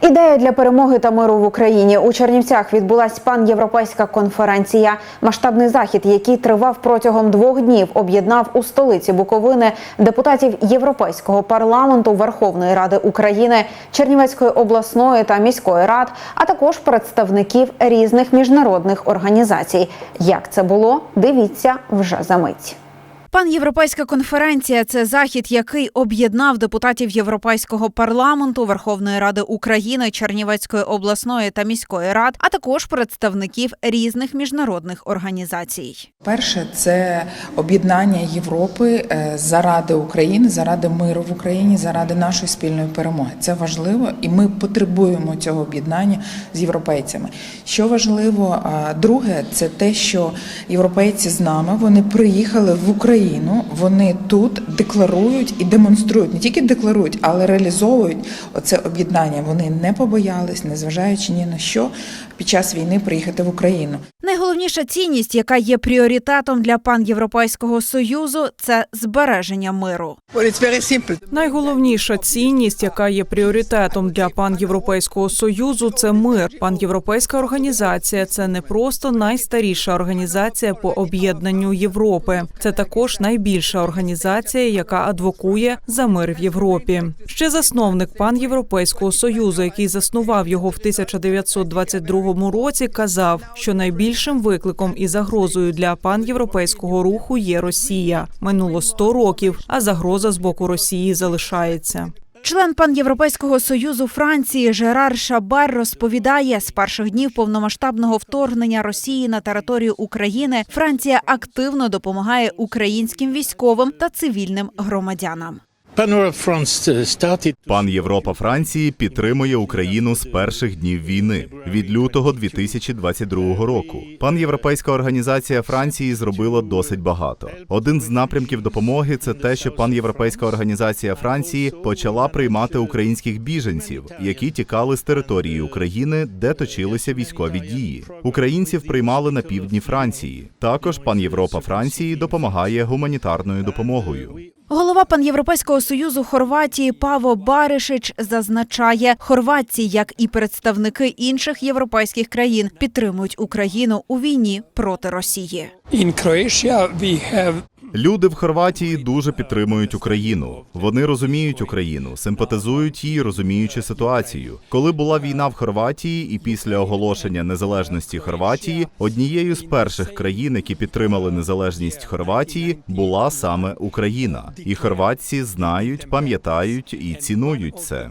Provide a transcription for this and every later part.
Ідея для перемоги та миру в Україні у Чернівцях відбулась панєвропейська конференція. Масштабний захід, який тривав протягом двох днів, об'єднав у столиці Буковини депутатів Європейського парламенту, Верховної Ради України, Чернівецької обласної та міської рад, а також представників різних міжнародних організацій. Як це було? Дивіться вже за мить. Панєвропейська конференція це захід, який об'єднав депутатів Європейського парламенту, Верховної Ради України, Чернівецької обласної та міської рад, а також представників різних міжнародних організацій. Перше це об'єднання Європи е, заради України, заради миру в Україні, заради нашої спільної перемоги. Це важливо, і ми потребуємо цього об'єднання з європейцями. Що важливо, друге, це те, що європейці з нами вони приїхали в Україну. Вони тут декларують і демонструють не тільки декларують, але реалізовують оце об'єднання. Вони не побоялись, незважаючи ні на що, під час війни приїхати в Україну. Найголовніша цінність, яка є пріоритетом для панєвропейського союзу, це збереження миру. Найголовніша цінність, яка є пріоритетом для панєвропейського союзу, це мир. Панєвропейська організація це не просто найстаріша організація по об'єднанню Європи. Це також найбільша організація, яка адвокує за мир в Європі. Ще засновник панєвропейського союзу, який заснував його в 1922 році, казав, що найбільшим викликом і загрозою для панєвропейського руху є Росія. Минуло 100 років, а загроза з боку Росії залишається. Член панєвропейського союзу Франції Жерар Шабар розповідає, з перших днів повномасштабного вторгнення Росії на територію України Франція активно допомагає українським військовим та цивільним громадянам. Started Пан Європа Франції підтримує Україну з перших днів війни від лютого 2022 року. Пан Європейська організація Франції зробила досить багато. Один з напрямків допомоги це те, що пан Європейська організація Франції почала приймати українських біженців, які тікали з території України, де точилися військові дії. Українців приймали на півдні Франції. Також пан Європа Франції допомагає гуманітарною допомогою. Голова панєвропейського союзу Хорватії Паво Баришич зазначає, хорватці, як і представники інших європейських країн, підтримують Україну у війні проти Росії. In Croatia, Люди в Хорватії дуже підтримують Україну. Вони розуміють Україну, симпатизують їй, розуміючи ситуацію. Коли була війна в Хорватії, і після оголошення незалежності Хорватії, однією з перших країн, які підтримали незалежність Хорватії, була саме Україна. І хорватці знають, пам'ятають і цінують це.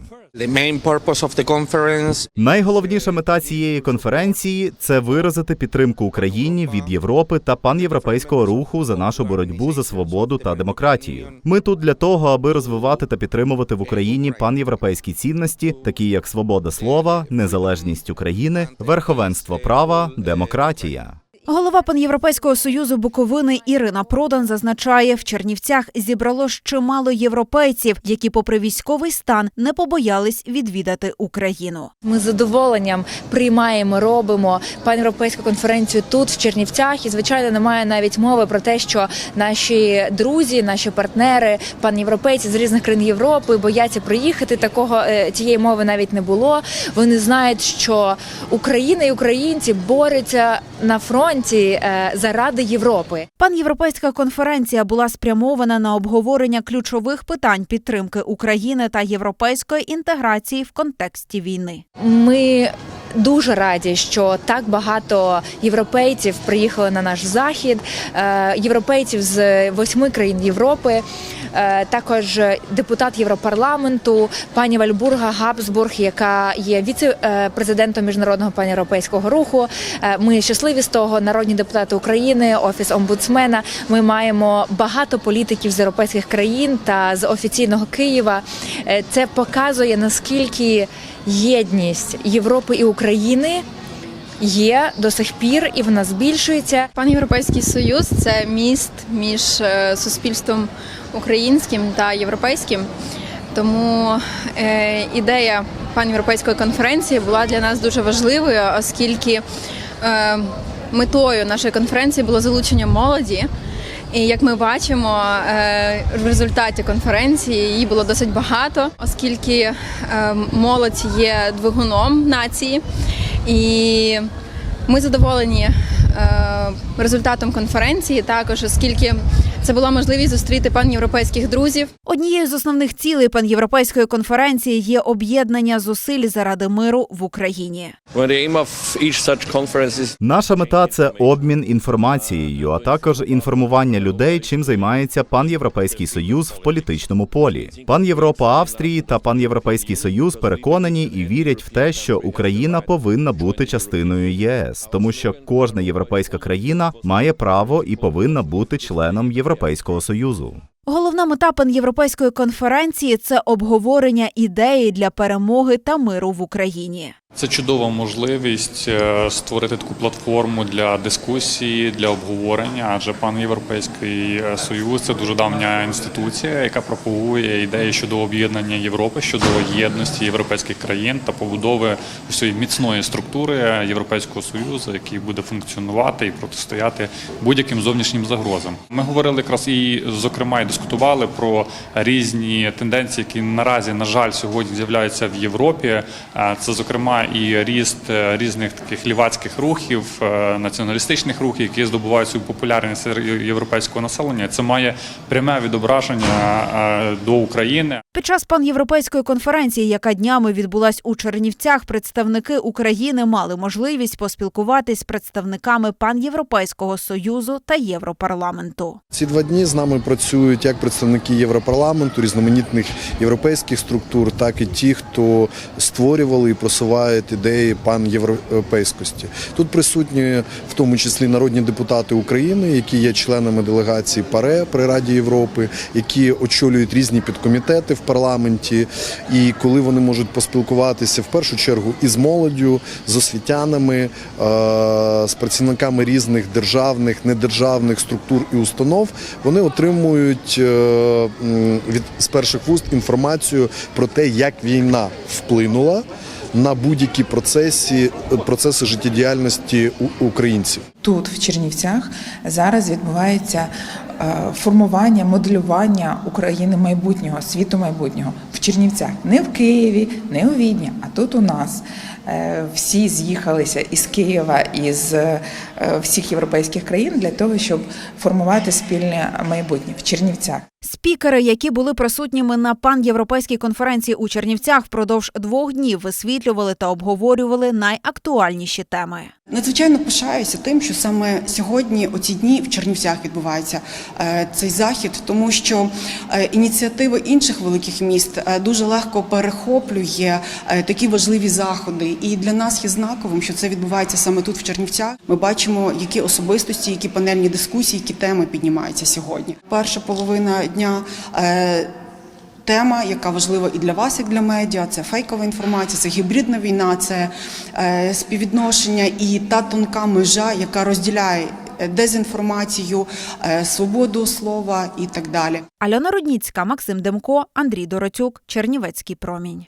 Найголовніша мета цієї конференції це виразити підтримку Україні від Європи та панєвропейського руху за нашу боротьбу за свободу та демократію. Ми тут для того, аби розвивати та підтримувати в Україні панєвропейські цінності, такі як свобода слова, незалежність України, верховенство права, демократія. Голова панєвропейського союзу Буковини Ірина Продан зазначає, в Чернівцях зібрало чимало європейців, які, попри військовий стан, не побоялись відвідати Україну. Ми з задоволенням приймаємо, робимо панєвропейську конференцію тут, в Чернівцях. І звичайно, немає навіть мови про те, що наші друзі, наші партнери, панєвропейці з різних країн Європи бояться приїхати. Такого е, тієї мови навіть не було. Вони знають, що Україна і українці борються на фронті е, заради Європи. Панєвропейська конференція була спрямована на обговорення ключових питань підтримки України та європейської інтеграції в контексті війни. Ми дуже раді, що так багато європейців приїхали на наш захід, е, європейців з восьми країн Європи. е, Також депутат Європарламенту пані Вальбурга Габсбург, яка є віце-президентом міжнародного панєвропейського руху. Е, Ми щасливі з того. Народні депутати України, офіс омбудсмена. Ми маємо багато політиків з європейських країн та з офіційного Києва. Е, Це показує наскільки єдність Європи і України є до сих пір, і вона збільшується. Панєвропейський союз це міст між е, суспільством українським та європейським. Тому е, ідея панєвропейської конференції була для нас дуже важливою, оскільки е, метою нашої конференції було залучення молоді І як ми бачимо, е, в результаті конференції її було досить багато, оскільки е, молодь є двигуном нації, і ми задоволені е, результатом конференції, також оскільки це була можливість зустріти панєвропейських друзів. Однією з основних цілей панєвропейської конференції є об'єднання зусиль заради миру в Україні. Наша мета це обмін інформацією, а також інформування людей, чим займається пан Європейський Союз в політичному полі. Пан Європа Австрії та пан Європейський Союз переконані і вірять в те, що Україна повинна бути частиною ЄС, тому що кожна європейська країна має право і повинна бути членом Європейського союзу. Головна мета панєвропейської конференції це обговорення ідеї для перемоги та миру в Україні. Це чудова можливість е, створити таку платформу для дискусії, для обговорення. Адже пан Європейський е, Союз це дуже давня інституція, яка пропагує ідеї щодо об'єднання Європи, щодо єдності європейських країн та побудови усієї міцної структури Європейського союзу, який буде функціонувати і протистояти будь-яким зовнішнім загрозам. Ми говорили якраз і зокрема і дискутували про різні тенденції, які наразі на жаль сьогодні з'являються в Європі. Е, Це зокрема і ріст е, різних таких лівацьких рухів, е, націоналістичних рухів, які здобувають свою популярність серед європейського населення. Це має пряме відображення до України. Під час панєвропейської конференції, яка днями відбулась у Чернівцях, представники України мали можливість поспілкуватись з представниками панєвропейського союзу та Європарламенту. Ці два дні з нами працюють як представники Європарламенту, різноманітних європейських структур, так і ті, хто створювали і просувають ідеї панєвропейськості. Тут присутні в тому числі народні депутати України, які є членами делегації ПАРЕ при Раді Європи, які очолюють різні підкомітети в парламенті. І коли вони можуть поспілкуватися в першу чергу із молоддю, з освітянами, е, з працівниками різних державних, недержавних структур і установ, вони отримують е, м, від з перших вуст інформацію про те, як війна вплинула на будь-які процеси, процеси життєдіяльності українців. Тут, в Чернівцях, зараз відбувається е, формування, моделювання України майбутнього, світу майбутнього Чернівцях, не в Києві, не у Відні, а тут у нас. Е, Всі з'їхалися із Києва, із е, всіх європейських країн для того, щоб формувати спільне майбутнє в Чернівцях. Спікери, які були присутніми на панєвропейській конференції у Чернівцях, впродовж двох днів висвітлювали та обговорювали найактуальніші теми. Надзвичайно пишаюся тим, що саме сьогодні, оці дні в Чернівцях відбувається е, цей захід, тому що е, ініціативи інших великих міст е, дуже легко перехоплює такі важливі заходи. І для нас є знаковим, що це відбувається саме тут, в Чернівцях. Ми бачимо, які особистості, які панельні дискусії, які теми піднімаються сьогодні. Перша половина дня. е, Тема, яка важлива і для вас, як для медіа, це фейкова інформація, це гібридна війна, це е, співвідношення і та тонка межа, яка розділяє е, дезінформацію, свободу слова і так далі. Альона Рудніцька, Максим Демко, Андрій Доротюк, Чернівецький промінь.